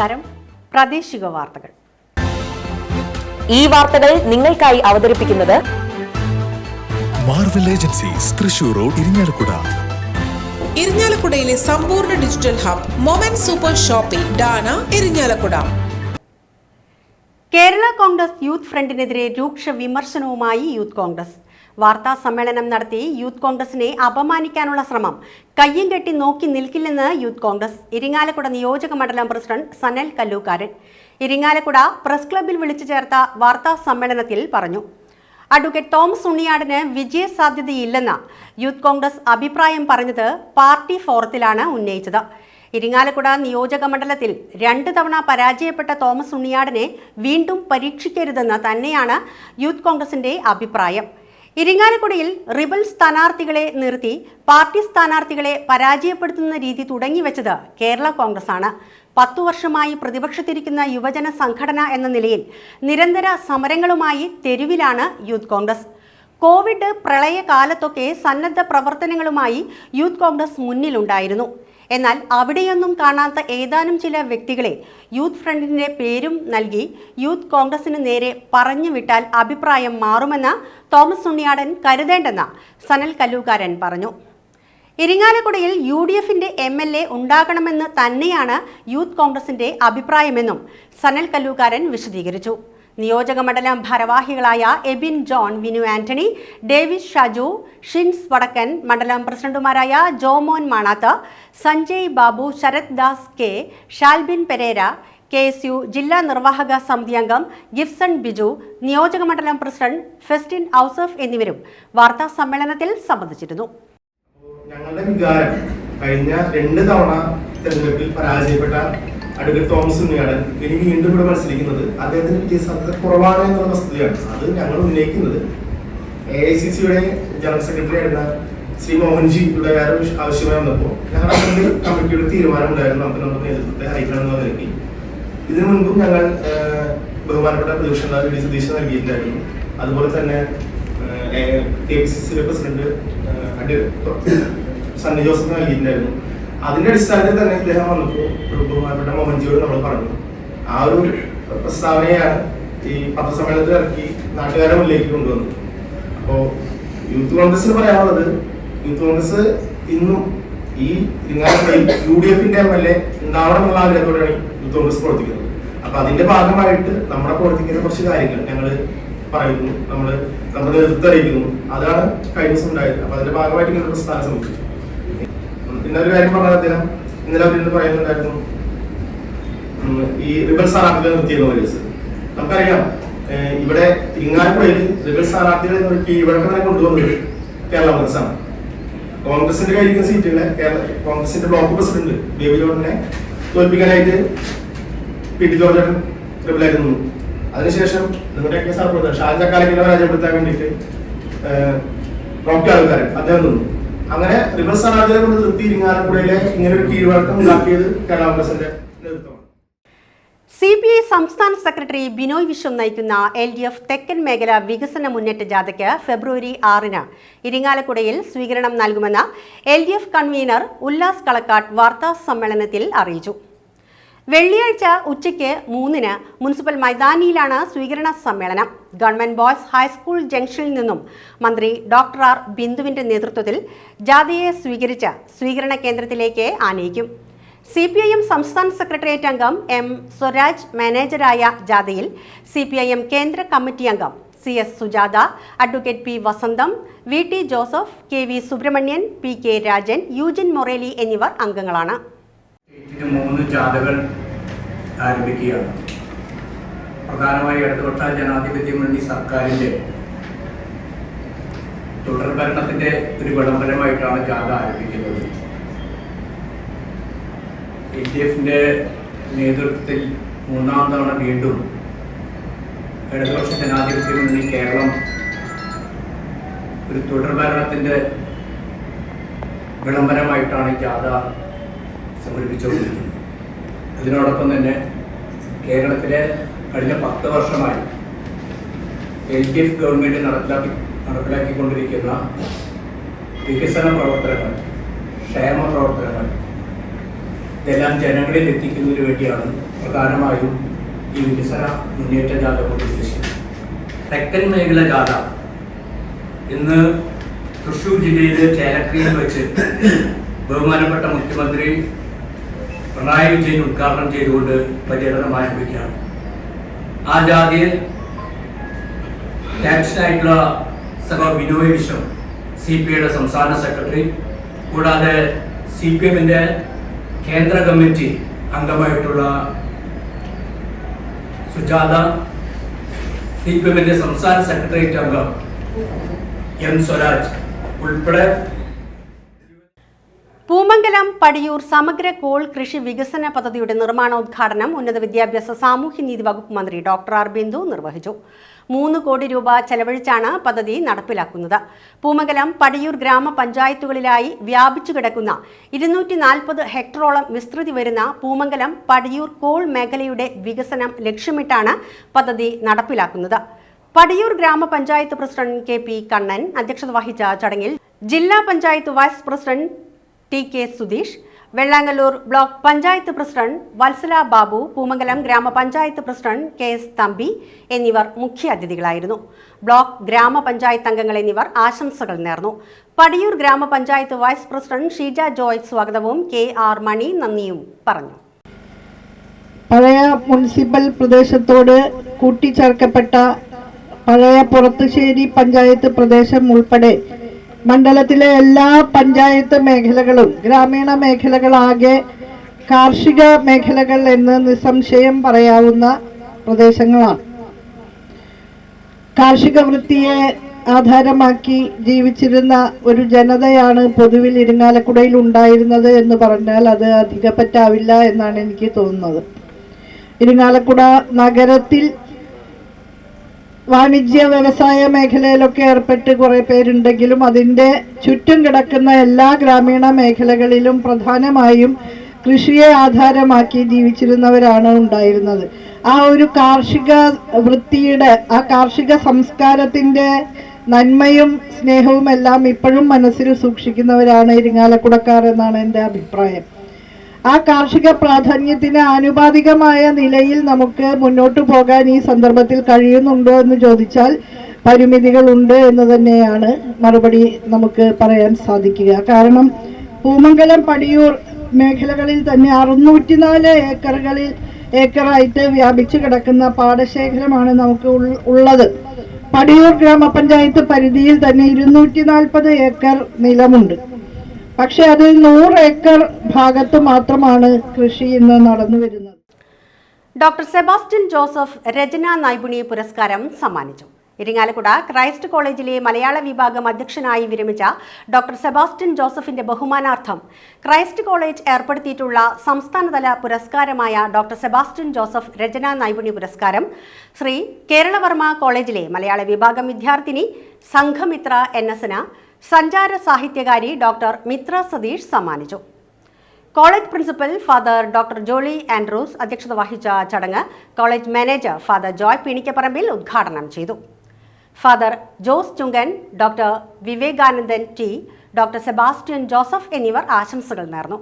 നമസ്കാരം. പ്രാദേശിക വാർത്തകൾ. ഈ വാർത്തകൾ നിങ്ങൾക്കായി അവതരിപ്പിക്കുന്നത് Marvel agencies Thrissur road Irinjalakuda ഇരിഞ്ഞാലക്കുടയിലെ സമ്പൂർണ digital hub moment super shopping Dana Irinjalakuda. Kerala Congress youth ഫ്രണ്ടിനെതിരെ രൂക്ഷ വിമർശനവുമായി യൂത്ത് കോൺഗ്രസ്. വാർത്താ സമ്മേളനം നടത്തി യൂത്ത് കോൺഗ്രസിനെ അപമാനിക്കാനുള്ള ശ്രമം. കയ്യും കെട്ടി നോക്കി നിൽക്കില്ലെന്ന് യൂത്ത് കോൺഗ്രസ്. ഇരിങ്ങാലക്കുട നിയോജക മണ്ഡലം പ്രസിഡന്റ് സനൽ കല്ലൂക്കാരൻ. ഇരിങ്ങാലക്കുട പ്രസ് ക്ലബിൽ വിളിച്ചു ചേർത്ത വാർത്താ സമ്മേളനത്തിൽ പറഞ്ഞു. അഡ്വക്കേറ്റ് തോമസ് ഉണ്ണിയാടിന് വിജയ സാധ്യതയില്ലെന്ന യൂത്ത് കോൺഗ്രസ് അഭിപ്രായം പറഞ്ഞത് പാർട്ടി ഫോറത്തിലാണ് ഉന്നയിച്ചത്. ഇരിങ്ങാലക്കുട നിയോജക മണ്ഡലത്തിൽ രണ്ട് തവണ പരാജയപ്പെട്ട തോമസ് ഉണ്ണിയാടിനെ വീണ്ടും പരീക്ഷിക്കരുതെന്ന് തന്നെയാണ് യൂത്ത് കോൺഗ്രസിന്റെ അഭിപ്രായം. ഇരിങ്ങാലക്കുടയിൽ റിബൽ സ്ഥാനാർത്ഥികളെ നിർത്തി പാർട്ടി സ്ഥാനാർത്ഥികളെ പരാജയപ്പെടുത്തുന്ന രീതി തുടങ്ങിവെച്ചത് കേരള കോൺഗ്രസ് ആണ് പത്തു വർഷമായി പ്രതിപക്ഷത്തിരിക്കുന്ന യുവജന സംഘടന എന്ന നിലയിൽ നിരന്തര സമരങ്ങളുമായി തെരുവിലാണ് യൂത്ത് കോൺഗ്രസ്. കോവിഡ് പ്രളയകാലത്തൊക്കെ സന്നദ്ധ പ്രവർത്തനങ്ങളുമായി യൂത്ത് കോൺഗ്രസ് മുന്നിലുണ്ടായിരുന്നു. എന്നാൽ അവിടെയൊന്നും കാണാത്ത ഏതാനും ചില വ്യക്തികളെ യൂത്ത് ഫ്രണ്ടിന്റെ പേരും നൽകി യൂത്ത് കോൺഗ്രസിന് നേരെ പറഞ്ഞു വിട്ടാൽ അഭിപ്രായം മാറുമെന്ന് തോമസ് ഉണ്ണിയാടൻ കരുതേണ്ടെന്ന് സനൽ കല്ലൂക്കാരൻ പറഞ്ഞു. ഇരിങ്ങാലക്കുടയിൽ യു ഡി എഫിന്റെ എം എൽ എ ഉണ്ടാകണമെന്ന് തന്നെയാണ് യൂത്ത് കോൺഗ്രസിന്റെ അഭിപ്രായമെന്നും സനൽ കല്ലൂക്കാരൻ വിശദീകരിച്ചു. നിയോജക മണ്ഡലം ഭാരവാഹികളായ എബിൻ ജോൺ വിനു ആന്റണി ഡേവിസ് ഷാജു ഷിൻസ് വടക്കൻ മണ്ഡലം പ്രസിഡന്റുമാരായ Jomon Manath Sanjay Babu Sarath Das K Shalbin Pereira K S U ജില്ലാ നിർവാഹക സമിതി അംഗം ഗിഫ്സൺ ബിജു നിയോജക മണ്ഡലം പ്രസിഡന്റ് ഫെസ്റ്റിൻ ഔസഫ് എന്നിവരും വാർത്താ സമ്മേളനത്തിൽ സംബന്ധിച്ചിരുന്നു. ഞങ്ങളുടെ വികാരം കഴിഞ്ഞ രണ്ട് തവണ തെരഞ്ഞെടുപ്പിൽ പരാജയപ്പെട്ട അഡ്വക്കേറ്റ് തോമസ് ഉണ്ണിയാണ് ഇനി വീണ്ടും ഇവിടെ മത്സരിക്കുന്നത്. അദ്ദേഹത്തിന് വിജയസാധ്യത കുറവാണ് എന്നുള്ള വസ്തുതയാണ് അത് ഞങ്ങൾ ഉന്നയിക്കുന്നത്. എ ഐ സി സിയുടെ ജനറൽ സെക്രട്ടറി ആയിരുന്ന ശ്രീ മോഹൻജി ഇവിടെ ആവശ്യമായി വന്നപ്പോൾ ഞങ്ങൾ അതിന്റെ കമ്മിറ്റിയുടെ തീരുമാനം ഉണ്ടായിരുന്നു നമുക്ക് നമ്മുടെ നേതൃത്വത്തെ അറിയിക്കണം എന്ന് നിലയ്ക്ക്. ഇതിനു മുൻപും ഞങ്ങൾ ബഹുമാനപ്പെട്ട പ്രതിപക്ഷ ഡി സതീശൻ നൽകിയിട്ടുണ്ടായിരുന്നു. അതുപോലെ തന്നെ കെ. പി. സി. സിയുടെ പ്രസിഡന്റ് സണ്ണി ജോസഫ് നൽകിയിട്ടുണ്ടായിരുന്നു. അതിന്റെ അടിസ്ഥാനത്തിൽ തന്നെ ഇദ്ദേഹം വന്നപ്പോൾ ഒരു മോഹൻജിയോട് നമ്മൾ പറഞ്ഞു. ആ ഒരു പ്രസ്താവനയാണ് ഈ പത്രസമ്മേളനത്തിൽ ഇറക്കി നാട്ടുകാരുടെ മുന്നിലേക്ക് കൊണ്ടുവന്നത്. അപ്പോ യൂത്ത് കോൺഗ്രസിന് പറയാനുള്ളത് യൂത്ത് കോൺഗ്രസ് ഇന്നും ഈ ഇരിങ്ങാലക്കുടയിൽ യു ഡി എഫിന്റെ എം എൽ എ ഉണ്ടാവണം എന്നുള്ള ആഗ്രഹത്തോടെയാണ് യൂത്ത് കോൺഗ്രസ് പ്രവർത്തിക്കുന്നത്. അപ്പൊ അതിന്റെ ഭാഗമായിട്ട് നമ്മുടെ പ്രവർത്തിക്കുന്ന കുറച്ച് കാര്യങ്ങൾ ഞങ്ങൾ പറയുന്നു. നമ്മൾ നമ്മുടെ നേതൃത്വം അറിയിക്കുന്നു. അതാണ് കഴിഞ്ഞ ദിവസം ഉണ്ടായത്. അപ്പൊ അതിന്റെ ഭാഗമായിട്ട് ഇങ്ങനെ പ്രസ്ഥാനം സംഭവിച്ചു പിന്നെ കാര്യം പറഞ്ഞത് അദ്ദേഹം ഇന്നലെ അവർ ഇന്ന് പറയുന്നുണ്ടായിരുന്നു. ഈ റിബൽ സ്ഥാനാർത്ഥികളെ നിർത്തിയെന്ന് പോലീസ് നമുക്കറിയാം ഇവിടെ ഇങ്ങാലക്കുടയിൽ റിബൽ സ്ഥാനാർത്ഥികളെ നിർത്തി ഇവിടെ തന്നെ കൊണ്ടുവന്നത് കേരള കോൺഗ്രസ് ആണ് കോൺഗ്രസിന്റെ കയ്യിരിക്കുന്ന സീറ്റുകളെ കേരള കോൺഗ്രസിന്റെ ബ്ലോക്ക് പ്രസിഡന്റ് ബേബി ജോണിനെ തോൽപ്പിക്കാനായിട്ട് പി ടി ജോർജൻ റിബലായിരുന്നു അതിനുശേഷം നിങ്ങളുടെയൊക്കെ സാർ ഷാജാക്കാലക്കിനെ പരാജയപ്പെടുത്താൻ വേണ്ടിയിട്ട് റോക്കി ആൾക്കാരൻ അദ്ദേഹം നിന്നു. അങ്ങനെ റിവേഴ്സ് സ്ഥാനാർത്ഥികളെ കൊണ്ട് നിർത്തി ഇരിങ്ങാലക്കുടയിലെ ഇങ്ങനെ ഒരു കീഴ്വഴക്കം ഉണ്ടാക്കിയത് കേരള നേതൃത്വമാണ്. സി പി ഐ സംസ്ഥാന സെക്രട്ടറി ബിനോയ് വിശ്വം നയിക്കുന്ന എൽ ഡി എഫ് തെക്കൻ മേഖല വികസന മുന്നേറ്റ ജാഥയ്ക്ക് ഫെബ്രുവരി ആറിന് ഇരിങ്ങാലക്കുടയിൽ സ്വീകരണം നൽകുമെന്ന് L D F convener Ullas Kalakkat വാർത്താ സമ്മേളനത്തിൽ അറിയിച്ചു. വെള്ളിയാഴ്ച ഉച്ചയ്ക്ക് മൂന്നിന് മുനിസിപ്പൽ മൈതാനിയിലാണ് സ്വീകരണ സമ്മേളനം. ഗവൺമെന്റ് ബോയ്സ് ഹൈസ്കൂൾ ജംഗ്ഷനിൽ നിന്നും മന്ത്രി ഡോക്ടർ ആർ ബിന്ദുവിന്റെ നേതൃത്വത്തിൽ ജാഥയെ സ്വീകരിച്ച് സ്വീകരണ കേന്ദ്രത്തിലേക്ക് ആനയിക്കും. സി പി ഐ എം സംസ്ഥാന സെക്രട്ടേറിയറ്റ് അംഗം എം സ്വരാജ് മാനേജരായ ജാഥയിൽ സി പി ഐ എം കേന്ദ്ര കമ്മിറ്റി അംഗം C S Sujatha advocate P Vasantham V T Joseph K V Subramanian P K Rajan Eugene Moreli എന്നിവർ അംഗങ്ങളാണ്. ഇത് മൂന്ന് ജാഥകൾ ആരംഭിക്കുകയാണ്. പ്രധാനമായി ഇടതുപക്ഷ ജനാധിപത്യ മുന്നണി സർക്കാരിന്റെ തുടർഭരണത്തിന്റെ ഒരു വിളംബരമായിട്ടാണ് ജാഥ ആരംഭിക്കുന്നത്. എൽ ഡി എഫിന്റെ നേതൃത്വത്തിൽ മൂന്നാം തവണ വീണ്ടും ഇടതുപക്ഷ ജനാധിപത്യ മുന്നണി കേരളം ഒരു തുടർഭരണത്തിന്റെ വിളംബരമായിട്ടാണ് ജാഥ സംഘടിപ്പിച്ചുകൊണ്ടിരിക്കുന്നത് അതിനോടൊപ്പം തന്നെ കേരളത്തിലെ കഴിഞ്ഞ പത്ത് വർഷമായി എൽ ഡി എഫ് ഗവൺമെന്റ് നടപ്പിലാക്കി നടപ്പിലാക്കിക്കൊണ്ടിരിക്കുന്ന വികസന പ്രവർത്തനങ്ങൾ ക്ഷേമ പ്രവർത്തനങ്ങൾ ഇതെല്ലാം ജനങ്ങളിൽ എത്തിക്കുന്നതിന് വേണ്ടിയാണ് പ്രധാനമായും ഈ വികസന മുന്നേറ്റ ജാഥ കൊണ്ട് ഉദ്ദേശിക്കുന്നത്. തെക്കൻ മേഖല ജാഥ ഇന്ന് തൃശ്ശൂർ ജില്ലയിലെ ചേലക്കരയിൽ വെച്ച് ബഹുമാനപ്പെട്ട മുഖ്യമന്ത്രി പിണറായി വിജയൻ ഉദ്ഘാടനം ചെയ്തുകൊണ്ട് പര്യടനം ആരംഭിക്കുകയാണ്. ആ ജാതിയിൽ ക്യാപ്ഷനായിട്ടുള്ള സഭ ബിനോയ് വിശ്വം സി പി ഐയുടെ സംസ്ഥാന സെക്രട്ടറി കൂടാതെ സി പി എമ്മിന്റെ കേന്ദ്ര കമ്മിറ്റി അംഗമായിട്ടുള്ള സുജാത സി പി എമ്മിന്റെ സംസ്ഥാന സെക്രട്ടേറിയറ്റ് അംഗം എം സ്വരാജ് ഉൾപ്പെടെ പൂമംഗലം പടിയൂർ സമഗ്ര കോൾ കൃഷി വികസന പദ്ധതിയുടെ നിർമ്മാണോദ്ഘാടനം ഉന്നത വിദ്യാഭ്യാസ സാമൂഹ്യനീതി വകുപ്പ് മന്ത്രി ഡോക്ടർ ആർ ബിന്ദു നിർവഹിച്ചു. മൂന്ന് കോടി രൂപ ചെലവഴിച്ചാണ് പദ്ധതി നടപ്പിലാക്കുന്നത്. പൂമംഗലം പടിയൂർ ഗ്രാമപഞ്ചായത്തുകളിലായി വ്യാപിച്ചു കിടക്കുന്ന ഇരുന്നൂറ്റി നാൽപ്പത് ഹെക്ടറോളം വിസ്തൃതി വരുന്ന പൂമംഗലം പടിയൂർ കോൾ മേഖലയുടെ വികസനം ലക്ഷ്യമിട്ടാണ് പദ്ധതി നടപ്പിലാക്കുന്നത്. പടിയൂർ ഗ്രാമപഞ്ചായത്ത് പ്രസിഡന്റ് കെ പി കണ്ണൻ അധ്യക്ഷത വഹിച്ച ചടങ്ങിൽ ജില്ലാ panchayat vice president T K Sudheesh Vellangallur block panchayat president Vatsala Babu Poomangalam ഗ്രാമപഞ്ചായത്ത് പ്രസിഡന്റ് കെ എസ് തമ്പി എന്നിവർ മുഖ്യ അതിഥികളായിരുന്നു. ബ്ലോക്ക് ഗ്രാമപഞ്ചായത്ത് അംഗങ്ങൾ എന്നിവർ ആശംസകൾ നേർന്നു. പടിയൂർ ഗ്രാമപഞ്ചായത്ത് വൈസ് പ്രസിഡന്റ് ഷീജ ജോയ് സ്വാഗതവും കെ ആർ മണി നന്ദിയും പറഞ്ഞു. പഴയ മുനിസിപ്പൽ പ്രദേശത്തോട് കൂട്ടിച്ചേർക്കപ്പെട്ട പഴയ പുറത്തുശ്ശേരി പഞ്ചായത്ത് പ്രദേശം ഉൾപ്പെടെ മണ്ഡലത്തിലെ എല്ലാ പഞ്ചായത്ത് മേഖലകളും ഗ്രാമീണ മേഖലകളാകെ കാർഷിക മേഖലകൾ എന്ന് നിസ്സംശയം പറയാവുന്ന പ്രദേശങ്ങളാണ്. കാർഷിക വൃത്തിയെ ആധാരമാക്കി ജീവിച്ചിരുന്ന ഒരു ജനതയാണ് പൊതുവിൽ ഇരിങ്ങാലക്കുടയിൽ ഉണ്ടായിരുന്നത് എന്ന് പറഞ്ഞാൽ അത് അധികപ്പറ്റാവില്ല എന്നാണ് എനിക്ക് തോന്നുന്നത്. ഇരിങ്ങാലക്കുട നഗരത്തിൽ വാണിജ്യ വ്യവസായ മേഖലയിലൊക്കെ ഏർപ്പെട്ട് കുറെ പേരുണ്ടെങ്കിലും അതിന്റെ ചുറ്റും കിടക്കുന്ന എല്ലാ ഗ്രാമീണ മേഖലകളിലും പ്രധാനമായും കൃഷിയെ ആധാരമാക്കി ജീവിച്ചിരുന്നവരാണ് ഉണ്ടായിരുന്നത്. ആ ഒരു കാർഷിക വൃത്തിയുടെ ആ കാർഷിക സംസ്കാരത്തിന്റെ നന്മയും സ്നേഹവും എല്ലാം ഇപ്പോഴും മനസ്സിൽ സൂക്ഷിക്കുന്നവരാണ് ഇരിങ്ങാലക്കുടക്കാർ എന്നാണ് എന്റെ അഭിപ്രായം. ആ കാർഷിക പ്രാധാന്യത്തിന് ആനുപാതികമായ നിലയിൽ നമുക്ക് മുന്നോട്ട് പോകാൻ ഈ സന്ദർഭത്തിൽ കഴിയുന്നുണ്ടോ എന്ന് ചോദിച്ചാൽ പരിമിതികളുണ്ട് എന്ന് തന്നെയാണ് മറുപടി നമുക്ക് പറയാൻ സാധിക്കുക. കാരണം പൂമംഗലം പടിയൂർ മേഖലകളിൽ തന്നെ അറുന്നൂറ്റിനാല് ഏക്കറുകളിൽ ഏക്കറായിട്ട് വ്യാപിച്ചു കിടക്കുന്ന പാടശേഖരമാണ് നമുക്ക് ഉള്ളത്. പടിയൂർ ഗ്രാമപഞ്ചായത്ത് പരിധിയിൽ തന്നെ ഇരുന്നൂറ്റി നാൽപ്പത് ഏക്കർ നിലമുണ്ട്. പക്ഷെ അത് നൂറ് ഏക്കർ ഭാഗത്ത് മാത്രമാണ് കൃഷി ഇന്ന് നടന്നു വരുന്നത്. ഡോക്ടർ സെബാസ്റ്റ്യൻ ജോസഫ് രചന നൈപുണി പുരസ്കാരം സമ്മാനിച്ചു. ഇരിങ്ങാലക്കുട ക്രൈസ്റ്റ് കോളേജിലെ മലയാള വിഭാഗം അധ്യക്ഷനായി വിരമിച്ച ഡോക്ടർ സെബാസ്റ്റ്യൻ ജോസഫിന്റെ ബഹുമാനാർത്ഥം ക്രൈസ്റ്റ് കോളേജ് ഏർപ്പെടുത്തിയിട്ടുള്ള സംസ്ഥാനതല പുരസ്കാരമായ ഡോക്ടർ സെബാസ്റ്റ്യൻ ജോസഫ് രചന നൈപുണി പുരസ്കാരം ശ്രീ കേരളവർമ്മ കോളേജിലെ മലയാള വിഭാഗം വിദ്യാർത്ഥിനി സംഘമിത്ര എൻ എസിന് സഞ്ചാര സാഹിത്യകാരി ഡോക്ടർ മിത്ര സതീഷ് സമ്മാനിച്ചു. College principal father doctor Jolly Andrews അധ്യക്ഷത വഹിച്ച ചടങ്ങ് college manager father Joy Pinikkaparambil ഉദ്ഘാടനം ചെയ്തു. Father Jose Chungan doctor Vivekanandan T doctor Sebastian Joseph എന്നിവർ ആശംസകൾ നേർന്നു.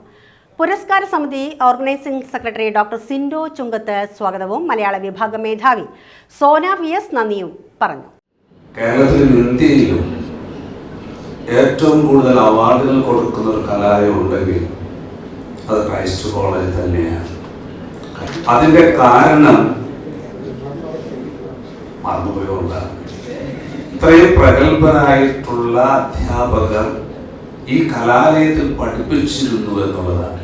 പുരസ്കാര സമിതി organising secretary doctor Sindo Chungath സ്വാഗതവും മലയാള വിഭാഗം മേധാവി സോന വി എസ് നന്ദിയും പറഞ്ഞു. കേരളത്തിലും ഇന്ത്യയിലും ഏറ്റവും കൂടുതൽ അവാർഡുകൾ കൊടുക്കുന്ന ഒരു കലാലയം ഉണ്ടെങ്കിൽ അത് ക്രൈസ്റ്റ് കോളേജ് തന്നെയാണ്. അതിന്റെ കാരണം മറന്നുപോയോണ്ടാണ്. ഇത്രയും പ്രഗത്ഭരായിട്ടുള്ള അധ്യാപകർ ഈ കലാലയത്തിൽ പഠിപ്പിച്ചിരുന്നു എന്നുള്ളതാണ്.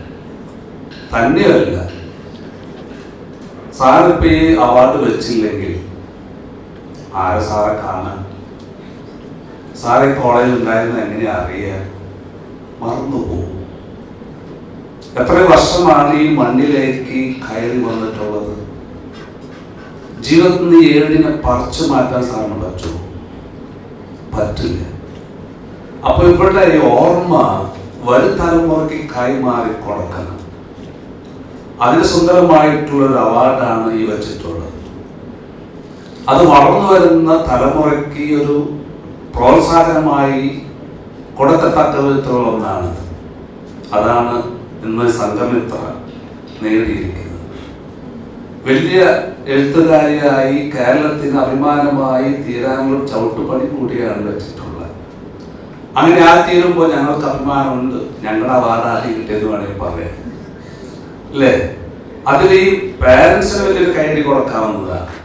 തന്നെയല്ല സാറിപ്പോ ഈ അവാർഡ് വെച്ചില്ലെങ്കിൽ ആരെ സാറെ കാണാൻ? സാറെ കോളേജിൽ ഉണ്ടായിരുന്ന എങ്ങനെ അറിയാൻ മറന്നുപോകും. എത്ര വർഷമാണ് ഈ മണ്ണിലേക്ക് കയറി വന്നിട്ടുള്ളത്? ജീവിതത്തിൽ നിന്ന് ഏഴിനെ പറിച്ചു മാറ്റാൻ സാറിന് പറ്റുമോ? പറ്റില്ല. അപ്പൊ ഇവിടെ ഓർമ്മ വരും തലമുറയ്ക്ക് കൈമാറി കൊടുക്കണം. അതിന് സുന്ദരമായിട്ടുള്ള ഒരു അവാർഡാണ് ഈ വെച്ചിട്ടുള്ളത്. അത് വളർന്നു വരുന്ന തലമുറയ്ക്ക് ഒരു പ്രോത്സാഹനമായി കൊടുക്കത്തക്ക വിധത്തിലുള്ള ഒന്നാണ്. അതാണ് ഇന്ന് സംഘമിത്ര നേടിയിരിക്കുന്നത്. വലിയ എഴുത്തുകാരിയായി കേരളത്തിന് അഭിമാനമായി തീരാനുള്ള ചവിട്ടുപണി കൂടിയാണ് വെച്ചിട്ടുള്ളത്. അങ്ങനെ ആ തീരുമ്പോൾ ഞങ്ങൾക്ക് അഭിമാനമുണ്ട്. ഞങ്ങളുടെ വാർഡാക്കി കിട്ടിയെന്ന് വേണമെങ്കിൽ പറയാം. അല്ലേ? അതിൽ ഈ പാരൻസിന് വലിയൊരു കൈയടി കൊടുക്കാവുന്നതാണ്.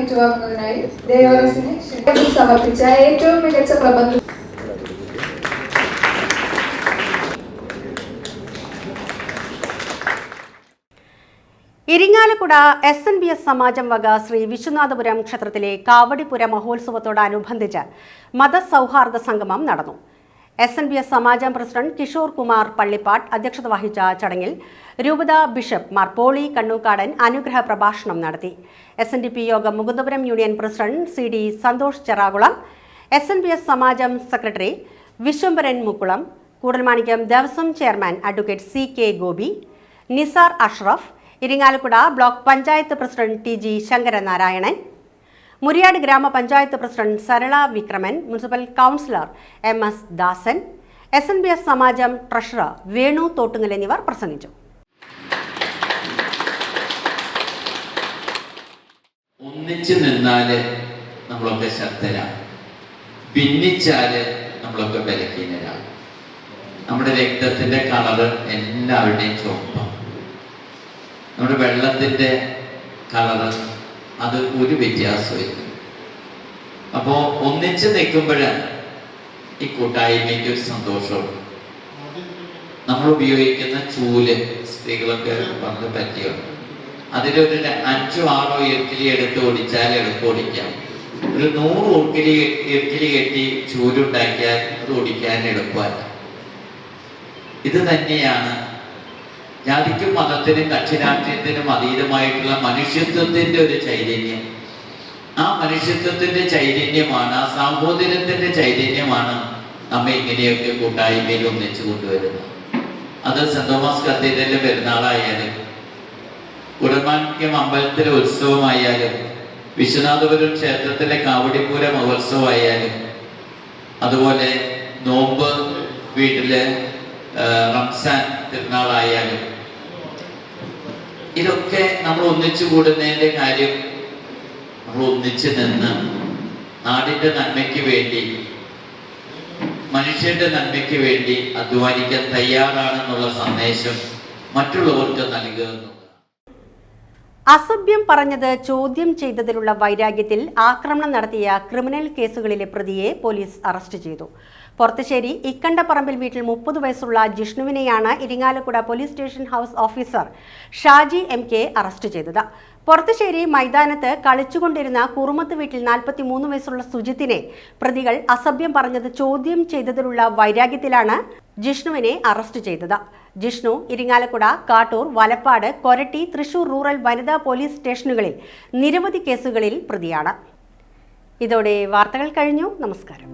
ഏറ്റുവാങ്ങുന്നതിനായി സമർപ്പിച്ച ഏറ്റവും മികച്ച പ്രബന്ധ. Irinjalakuda S N B S സമാജം വക ശ്രീ വിശ്വനാഥപുരം ക്ഷേത്രത്തിലെ കാവടിപുര മഹോത്സവത്തോടനുബന്ധിച്ച് മതസൗഹാർദ്ദ സംഗമം നടന്നു. എസ് എൻ ബി എസ് സമാജം പ്രസിഡന്റ് കിഷോർ കുമാർ പള്ളിപ്പാട്ട് അധ്യക്ഷത വഹിച്ച ചടങ്ങിൽ രൂപത ബിഷപ്പ് മാർപോളി കണ്ണൂക്കാടൻ അനുഗ്രഹ പ്രഭാഷണം നടത്തി. എസ് എൻ ഡി പി യോഗം Mukundapuram union president C D Santhosh Cherakulam S N B S സമാജം secretary Viswambaran Mukkulam Koodalmanikyam Devaswom chairman advocate C K Gopi Nisar Ashraf Irinjalakuda block panchayat president T G Sankaranarayanan Muriyad ഗ്രാമപഞ്ചായത്ത് president Sarala Vikraman municipal councillor M S Dasan S N B S സമാജം treasurer Venu Thottungal എന്നിവർ പ്രസംഗിച്ചു. ഒന്നിച്ചു നിന്നാൽ നമ്മളൊക്കെ ശക്തരാണ്. ഭിന്നിച്ചാൽ നമ്മളൊക്കെ ബലഹീനരാണ്. നമ്മുടെ രക്തത്തിന്റെ colour എല്ലാവരുടെയും ചുവപ്പാണ്. നമ്മുടെ വെള്ളത്തിന്റെ കളറ് അത് ഒരു വ്യത്യാസമില്ല അപ്പോ ഒന്നിച്ച് നിൽക്കുമ്പോഴാണ് ഈ കൂട്ടായ്മയ്ക്ക് ഒരു സന്തോഷമുണ്ട്. നമ്മൾ ഉപയോഗിക്കുന്ന ചൂൽ സ്ത്രീകളൊക്കെ പറഞ്ഞ് പറ്റിയുണ്ട് അതിലൊരു അഞ്ചോ ആറോ ഇർക്കിലി എടുത്ത് ഓടിച്ചാൽ എളുപ്പം ഓടിക്കാം ഒരു നൂറ് ഉർക്കിലി ഇർക്കിലി കെട്ടി ചൂലുണ്ടാക്കിയാൽ അത് ഓടിക്കാൻ എളുപ്പമല്ല. ഇത് തന്നെയാണ് ജാതിക്കും മതത്തിനും കക്ഷി രാഷ്ട്രീയത്തിനും അതീതമായിട്ടുള്ള മനുഷ്യത്വത്തിന്റെ ഒരു ചൈതന്യം. ആ മനുഷ്യത്വത്തിന്റെ ചൈതന്യമാണ് ആ സാഹോദര്യത്തിന്റെ ചൈതന്യമാണ് നമ്മെ ഇങ്ങനെയൊക്കെ കൂട്ടായ്മയിൽ ഒന്നിച്ചു കൊണ്ടുവരുന്നത്. അത് സെന്റ് തോമസ് കത്തീഡ്രലിലെ പെരുന്നാളായാലും ഉടമാണിക്യം അമ്പലത്തിലെ ഉത്സവമായാലും വിശ്വനാഥപുരം ക്ഷേത്രത്തിലെ കാവടിപ്പൂര മഹോത്സവമായാലും അതുപോലെ നോമ്പ് വീട്ടിലെ റംസാൻ തിരുനാളായാലും ഇതൊക്കെ നമ്മൾ ഒന്നിച്ചു കൂടുന്നതിന്റെ കാര്യം നമ്മൾ ഒന്നിച്ചു നിന്ന് നാടിന്റെ നന്മയ്ക്ക് വേണ്ടി മനുഷ്യന്റെ നന്മയ്ക്ക് വേണ്ടി അധ്വാനിക്കാൻ തയ്യാറാണെന്നുള്ള സന്ദേശം മറ്റുള്ളവർക്ക് നൽകുക അസഭ്യം പറഞ്ഞത് ചോദ്യം ചെയ്തതിലുള്ള വൈരാഗ്യത്തിൽ ആക്രമണം നടത്തിയ ക്രിമിനൽ കേസുകളിലെ പ്രതിയെ പോലീസ് അറസ്റ്റ് ചെയ്തു. പൊറത്തുശ്ശേരി ഇക്കണ്ടപ്പറമ്പിൽ വീട്ടിൽ മുപ്പത് വയസ്സുള്ള ജിഷ്ണുവിനെയാണ് Irinjalakuda police station house officer Shaji M K arrest ചെയ്തത്. പൊറത്തുശ്ശേരി മൈതാനത്ത് കളിച്ചുകൊണ്ടിരുന്ന കുറുമത്ത് വീട്ടിൽ നാൽപ്പത്തി മൂന്ന് വയസ്സുള്ള സുജിത്തിനെ പ്രതികൾ അസഭ്യം പറഞ്ഞത് ചോദ്യം ചെയ്തതിലുള്ള വൈരാഗ്യത്തിലാണ് ജിഷ്ണുവിനെ അറസ്റ്റ് ചെയ്തത്. ജിഷ്ണു ഇരിങ്ങാലക്കുട കാട്ടൂർ വലപ്പാട് കൊരട്ടി തൃശൂർ റൂറൽ വനിതാ പോലീസ് സ്റ്റേഷനുകളിൽ നിരവധി കേസുകളിൽ പ്രതിയാണ്. ഇതോടെ വാർത്തകൾ കഴിഞ്ഞു. നമസ്കാരം.